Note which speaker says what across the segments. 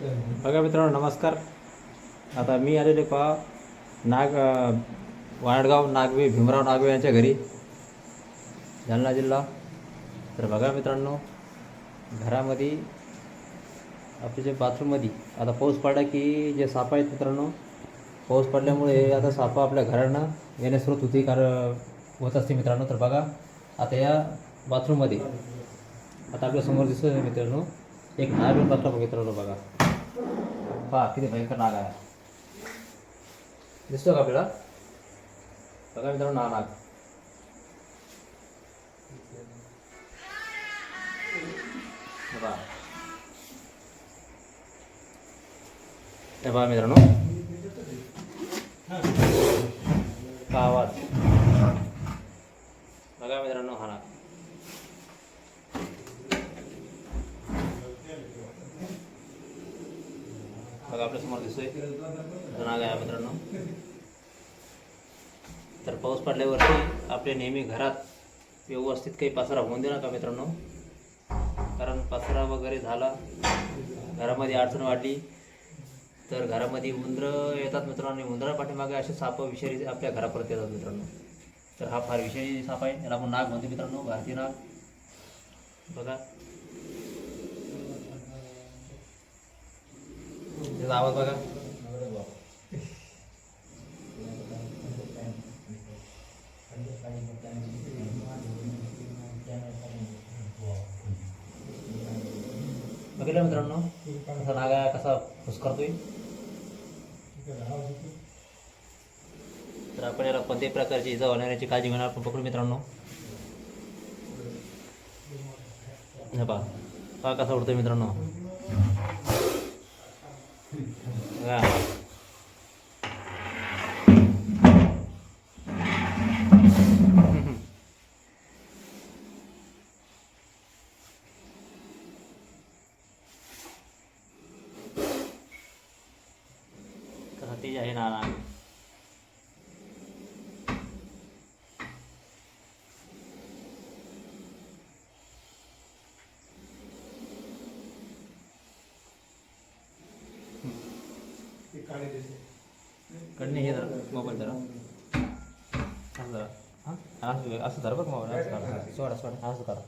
Speaker 1: बघा मित्रांनो नमस्कार. आता मी आलेले पहा नाग वाडगाव नागवे भीमराव नागवे यांच्या घरी जालना जिल्हा. तर बघा मित्रांनो घरामध्ये आपल्या जे बाथरूममध्ये आता पाऊस पडला की जे सापा आहेत मित्रांनो पाऊस पडल्यामुळे आता सापा आपल्या घरांना येण्यास सुरुवात होती कारण होत असते मित्रांनो. तर बघा आता या बाथरूममध्ये आता आपल्यासमोर दिसतोय मित्रांनो एक नाग येऊन बघितलं बघा पहा किती भयंकर नाग आहे दिसतो का आपल्याला बघा मित्रांनो हा नाग बघा पहा मित्रांनो आवाज बघा मित्रांनो हा नाग बघा आपल्यासमोर दिसतोय. तो नाग आहे मित्रांनो. तर पाऊस पडल्यावरती आपल्या नेहमी घरात व्यवस्थित काही पसारा होऊन देऊ नका मित्रांनो. कारण पसारा वगैरे झाला घरामध्ये अडचण वाढली तर घरामध्ये उंदरं येतात मित्रांनो आणि उंदरा पाठीमागे असे साप विषारी आपल्या घरापर्यंत येतात मित्रांनो. तर हा फार विषारी साप आहे. याला आपण नाग म्हणतो मित्रांनो भारतीय नाग. बघा. त्याचा आवाज बघा. बघितलं मित्रांनो? कसा नागा कसा कसा फुसकरतोय तर आपण याला कोणत्याही प्रकारची इजा होण्याची काळजी घेणार आपण पकडू मित्रांनो. हे पहा. पहा कसा उडतोय मित्रांनो. बघा. कसा तेज आहे ना नाग. कडने हे मोबाईल जरा असं जरा हां? असं असं धरा बघ मोबाईल? असं करा सोडा सोडा. असं करा.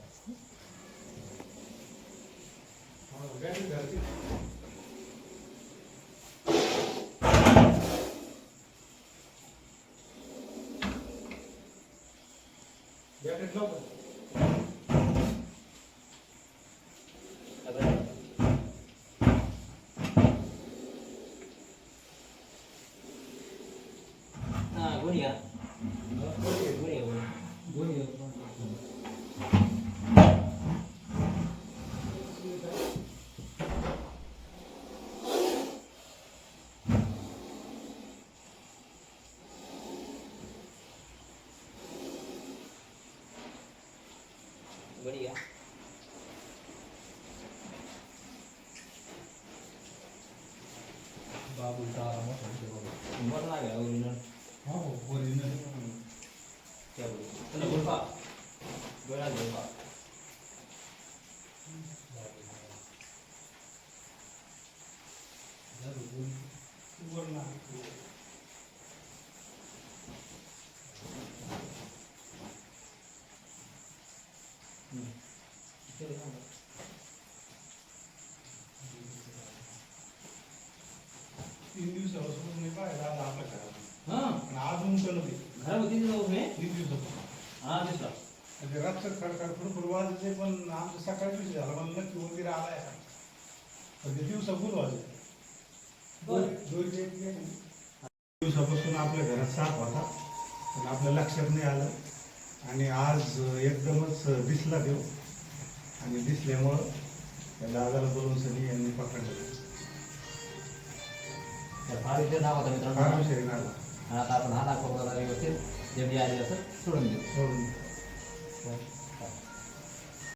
Speaker 1: हां गुणी घ्या गुणी घ्या गुणी गुणी घ्या मोठं नाग आहे ओरिजिनल क्या बोलू त्याला गुलफा डोळ्यात गुलफा
Speaker 2: तीन दिवसापासून मी पाहिला आता आपल्या घरात
Speaker 1: हां
Speaker 2: आणि अजून पण होती
Speaker 1: मी.
Speaker 2: दिवसापासून
Speaker 1: हां दिसला
Speaker 2: रातचं खडखड पण आमचं सकाळी दिवशी झालं मला नक्की वगैरे आलाय पण ते दिवसा
Speaker 1: बरं.
Speaker 2: दिवसापासून आपल्या घरात साप होता पण आपल्या लक्षात नाही आलं. आणि आज एकदमच दिसला देव आणि दिसल्यामुळं त्या दादाला बोलून सनी यांनी पकडलं
Speaker 1: फार इथे नाव होतं मित्रांनो
Speaker 2: विषय
Speaker 1: आता आपण हा पकडला व्यवस्थित जे मी आले असं सोडून देऊ.
Speaker 2: सोडून
Speaker 1: तर